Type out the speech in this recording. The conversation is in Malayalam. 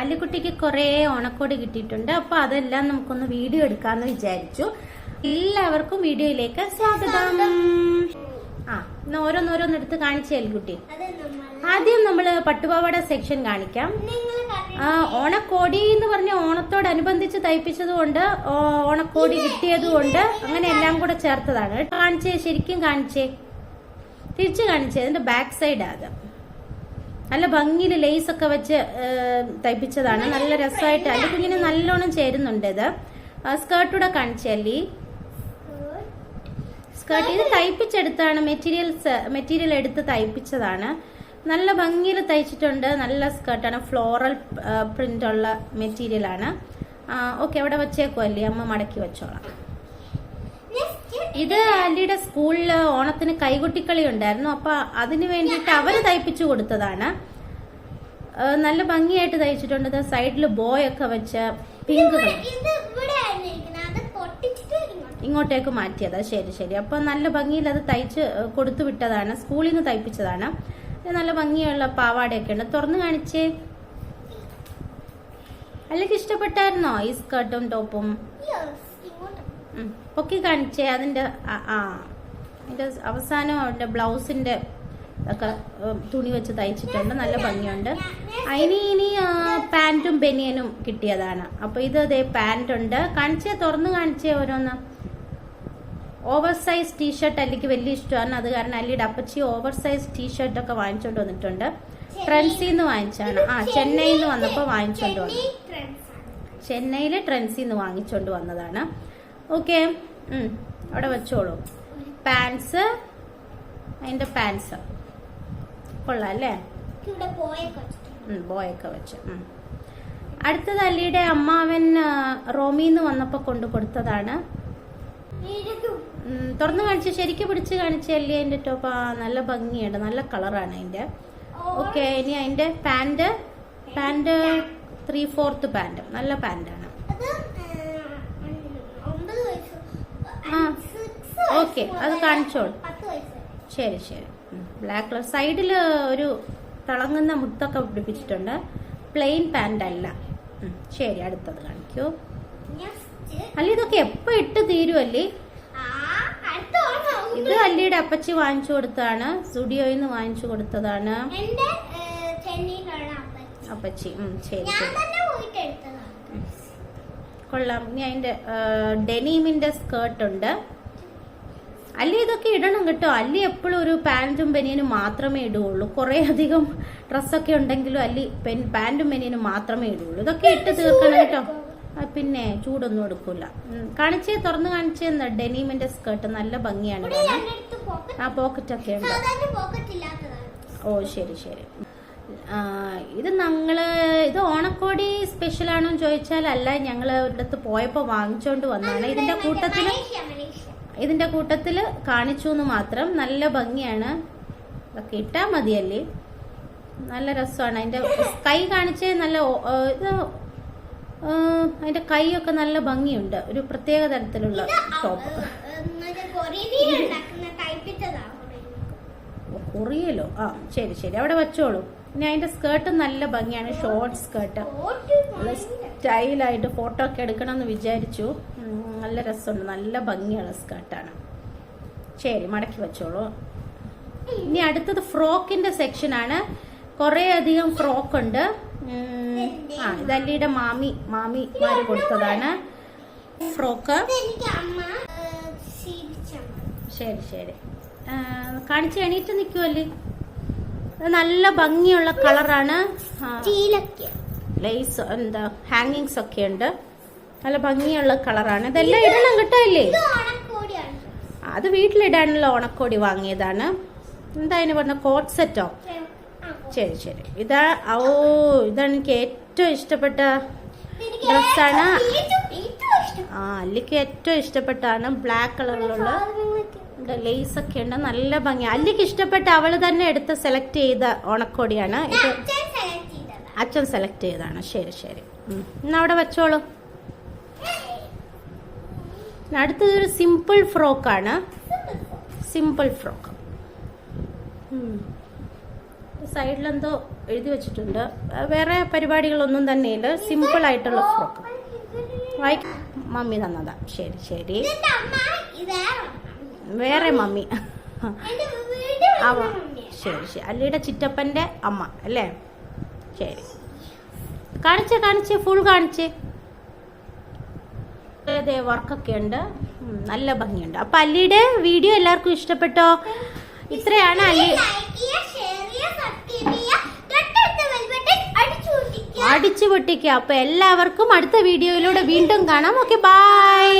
അല്ലിക്കുട്ടിക്ക് കുറേ ഓണക്കോടി കിട്ടിയിട്ടുണ്ട്. അപ്പൊ അതെല്ലാം നമുക്കൊന്ന് വീഡിയോ എടുക്കാന്ന് വിചാരിച്ചു. എല്ലാവർക്കും വീഡിയോയിലേക്ക് സ്വാഗതം. ആ ഇന്ന് ഓരോന്നോരോന്നെടുത്ത് കാണിച്ചേ അല്ലിക്കുട്ടി. ആദ്യം നമ്മൾ പട്ടുപാവാട സെക്ഷൻ കാണിക്കാം. ആ ഓണക്കോടി എന്ന് പറഞ്ഞ ഓണത്തോടനുബന്ധിച്ച് തയ്പ്പിച്ചത് കൊണ്ട് ഓണക്കോടി കിട്ടിയത് കൊണ്ട് അങ്ങനെ എല്ലാം കൂടെ ചേർത്തതാണ്. കാണിച്ചേ ശരിക്കും കാണിച്ചേ. തിരിച്ചു കാണിച്ചേ അതിന്റെ ബാക്ക് സൈഡ് ആകാം നല്ല ഭംഗിയിൽ ലേസ് ഒക്കെ വെച്ച് തയ്പ്പിച്ചതാണ്. നല്ല രസമായിട്ട് അതിന്റെ കുഞ്ഞിന് നല്ലോണം ചേരുന്നുണ്ട് ഇത്. സ്കേർട്ടൂടെ കാണിച്ചല്ലി സ്കേർട്ട് ഇത് തയ്പ്പിച്ചെടുത്താണ്. മെറ്റീരിയൽസ് മെറ്റീരിയൽ എടുത്ത് തയ്പ്പിച്ചതാണ്. നല്ല ഭംഗിയിൽ തയ്ച്ചിട്ടുണ്ട്. നല്ല സ്കേർട്ടാണ് ഫ്ലോറൽ പ്രിന്റ് ഉള്ള മെറ്റീരിയൽ ആണ്. ഓക്കെ അവിടെ വെച്ചേക്കോ അല്ലേ. അമ്മ മടക്കി വെച്ചോളാം. ഇത് അല്ലിയുടെ സ്കൂളിൽ ഓണത്തിന് കൈകൊട്ടിക്കളി ഉണ്ടായിരുന്നു. അപ്പൊ അതിന് വേണ്ടിയിട്ട് അവർ തയ്പ്പിച്ചു കൊടുത്തതാണ്. നല്ല ഭംഗിയായിട്ട് തയ്ച്ചിട്ടുണ്ട്. സൈഡിൽ ബോയ് ഒക്കെ വെച്ച പിങ്ക് ഇങ്ങോട്ടേക്ക് മാറ്റിയതാ. ശരി ശരി. അപ്പൊ നല്ല ഭംഗിയിൽ അത് തയ്ച്ച് കൊടുത്തു വിട്ടതാണ്. സ്കൂളിൽ നിന്ന് തയ്പ്പിച്ചതാണ്. നല്ല ഭംഗിയുള്ള പാവാടയൊക്കെ ഉണ്ട്. തുറന്നു കാണിച്ചേ. അല്ലെങ്കിൽ ഇഷ്ടപ്പെട്ടായിരുന്നോ? ഈ സ്കർട്ടും ടോപ്പും. പൊക്കി കാണിച്ചേ അതിന്റെ ആ. ആ. അതിന്റെ അവസാനം അവരുടെ ബ്ലൗസിന്റെ ഒക്കെ തുണി വെച്ച് തയ്ച്ചിട്ടുണ്ട്. നല്ല ഭംഗിയുണ്ട്. അതിന് ഇനി പാന്റും ബനിയനും കിട്ടിയതാണ്. അപ്പോൾ ഇത് അതേ പാന്റ് ഉണ്ട് കാണിച്ചേ തുറന്ന് കാണിച്ചേ ഓരോന്ന്. ഓവർ സൈസ് ടീഷർട്ട് അല്ലിക്ക് വലിയ ഇഷ്ടമാണ്. അത് കാരണം അല്ലിയുടെ അപ്പച്ചി ഓവർ സൈസ് ടീഷർട്ട് ഒക്കെ വാങ്ങിച്ചോണ്ട് വന്നിട്ടുണ്ട്. ട്രെൻസിന്ന് വാങ്ങിച്ചാണ് ആ ചെന്നൈയിൽ നിന്ന് വന്നപ്പോൾ വാങ്ങിച്ചോണ്ട് വന്നു. ചെന്നൈയിലെ ട്രെൻസിൽ നിന്ന് വാങ്ങിച്ചോണ്ട് വന്നതാണ്. ഓക്കെ. അവിടെ വെച്ചോളൂ. പാൻസ് അതിന്റെ പാൻസ് കൊള്ളാം അല്ലേ? ബോയൊക്കെ വെച്ച്. അടുത്തത് അല്ലിയുടെ അമ്മാവൻ റോമിന്ന് വന്നപ്പോ കൊണ്ടു കൊടുത്തതാണ്. തുറന്നു കാണിച്ച് ശരിക്കും പിടിച്ച് കാണിച്ചല്ലേ അതിന്റെ ടോപ്പ് നല്ല ഭംഗിയുണ്ട് നല്ല കളറാണ് അതിന്റെ. ഓക്കെ ഇനി അതിന്റെ pant pant three fourth pant നല്ല വയസ്സ്. ആ. ഓക്കെ, അത് കാണിച്ചോളൂ. ശരി ശരി. ബ്ലാക്ക് കളർ സൈഡിൽ ഒരു തിളങ്ങുന്ന മുത്തൊക്കെ പിടിപ്പിച്ചിട്ടുണ്ട്. പ്ലെയിൻ പാന്റ് അല്ല. ശരി അടുത്തത് കാണിക്കൂ. അല്ല ഇതൊക്കെ എപ്പോ ഇട്ട് തീരുമല്ലേ. ഇത് അല്ലിയുടെ അപ്പച്ചി വാങ്ങിച്ചു കൊടുത്തതാണ്. സ്റ്റുഡിയോയിൽ നിന്ന് വാങ്ങിച്ചു കൊടുത്തതാണ്. അപ്പച്ചി. ശരി കൊള്ളാം. ഇനി അതിന്റെ ഡെനീമിന്റെ സ്കേർട്ട് ഉണ്ട്. അല്ലി ഇതൊക്കെ ഇടണം കേട്ടോ. അല്ലി എപ്പോഴും ഒരു പാന്റും ബനിയനും മാത്രമേ ഇടുകയുള്ളൂ. കുറെ അധികം ഡ്രസ്സൊക്കെ ഉണ്ടെങ്കിലും അല്ലി പെൻ പാന്റും ബനിയനും മാത്രമേ ഇടുകയുള്ളൂ. ഇതൊക്കെ ഇട്ട് തീർക്കണം കേട്ടോ. പിന്നെ ചൂടൊന്നും എടുക്കൂല. കാണിച്ചേ തുറന്ന് കാണിച്ചേ. എന്താ ഡെനീമിന്റെ സ്കേർട്ട് നല്ല ഭംഗിയാണ് ആ പോക്കറ്റ് ഒക്കെ ഉണ്ട്. ഓ ശരി ശരി. ഇത് ഞങ്ങൾ ഇത് ഓണക്കോടി സ്പെഷ്യൽ ആണോ എന്ന് ചോദിച്ചാൽ അല്ല ഞങ്ങൾ ഒരിടത്ത് പോയപ്പോ വാങ്ങിച്ചോണ്ട് വന്നതാണ്. ഇതിന്റെ മലേഷ്യ. ഇതിന്റെ കൂട്ടത്തിൽ കാണിച്ചു എന്ന് മാത്രം നല്ല ഭംഗിയാണ്. ഇതൊക്കെ ഇട്ടാ മതിയല്ലേ? നല്ല രസമാണ്. അതിന്റെ കൈ കാണിച്ച് നല്ല ഇത് അതിന്റെ കൈയൊക്കെ നല്ല ഭംഗിയുണ്ട്. ഒരു പ്രത്യേക തരത്തിലുള്ള ടോപ്പ് കുറിയലോ? ആ ശരി ശരി. അവിടെ വെച്ചോളൂ. ഇനി അതിന്റെ സ്കേർട്ട് നല്ല ഭംഗിയാണ് ഷോർട്ട് സ്കേർട്ട് സ്റ്റൈലായിട്ട് ഫോട്ടോ ഒക്കെ എടുക്കണം എന്ന് വിചാരിച്ചു നല്ല രസമുണ്ട്. നല്ല ഭംഗിയുള്ള സ്കേർട്ടാണ് ശരി മടക്കി വെച്ചോളൂ. ഇനി അടുത്തത് ഫ്രോക്കിന്റെ സെക്ഷനാണ് കുറേ അധികം ഫ്രോക്ക് ഉണ്ട്. ആ ഇതല്ലിയുടെ മാമി മാമി മാമിമാര് കൊടുത്തതാണ് ഫ്രോക്ക്. ശരി ശരി. കാണിച്ച് എണീറ്റ് നിൽക്കുമല്ലേ നല്ല ഭംഗിയുള്ള കളറാണ്. ലേസ് എന്താ ഹാങ്ങിങ്സ് ഒക്കെ ഉണ്ട്. നല്ല ഭംഗിയുള്ള കളറാണ്. ഇതെല്ലാം ഇടണം കിട്ടില്ലേ അത് വീട്ടിലിടാനുള്ള ഓണക്കോടി വാങ്ങിയതാണ്. എന്താ അതിന് പറഞ്ഞ കോട്ട് സെറ്റോ? ശരി ശരി ഇതാ ഓ ഇതാണ് എനിക്ക് ഏറ്റവും ഇഷ്ടപ്പെട്ട ഡ്രസ്സാണ്. ആ അല്ലിക്ക് ഏറ്റവും ഇഷ്ടപ്പെട്ടാണ് ബ്ലാക്ക് കളറിലുള്ള സാധനങ്ങളൊക്കെ. ലേസ് ഒക്കെ ഉണ്ട്. നല്ല ഭംഗി. അല്ലിക്ക് ഇഷ്ടപ്പെട്ട അവൾ തന്നെ എടുത്ത് സെലക്ട് ചെയ്ത ഓണക്കോടിയാണ്. ഇത് അച്ഛൻ സെലക്ട് ചെയ്തതാണ്. ശരി ശരി. എന്നാ അവിടെ വെച്ചോളൂ. അടുത്തത് ഒരു സിമ്പിൾ ഫ്രോക്കാണ് സിമ്പിൾ ഫ്രോക്ക് സൈഡിലെന്തോ എഴുതി വെച്ചിട്ടുണ്ട്. വേറെ പരിപാടികളൊന്നും തന്നെ ഇല്ല സിമ്പിൾ ആയിട്ടുള്ള ഫ്രോക്ക് വായിക്ക. മമ്മി തന്നതാ. ശരി ശരി. വേറെ മമ്മി. അവ. ശരി ശരി. അല്ലിയുടെ ചിറ്റപ്പന്റെ അമ്മ അല്ലേ? ശരി. കാണിച്ച് കാണിച്ച് ഫുൾ കാണിച്ച്. വർക്കൊക്കെ ഉണ്ട്. നല്ല ഭംഗിയുണ്ട്. അപ്പൊ അല്ലിയുടെ വീഡിയോ എല്ലാവർക്കും ഇഷ്ടപ്പെട്ടോ? ഇത്രയാണ് അല്ലി അടിച്ചു പൊട്ടിക്കുക. അപ്പൊ എല്ലാവർക്കും അടുത്ത വീഡിയോയിലൂടെ വീണ്ടും കാണാം. Okay bye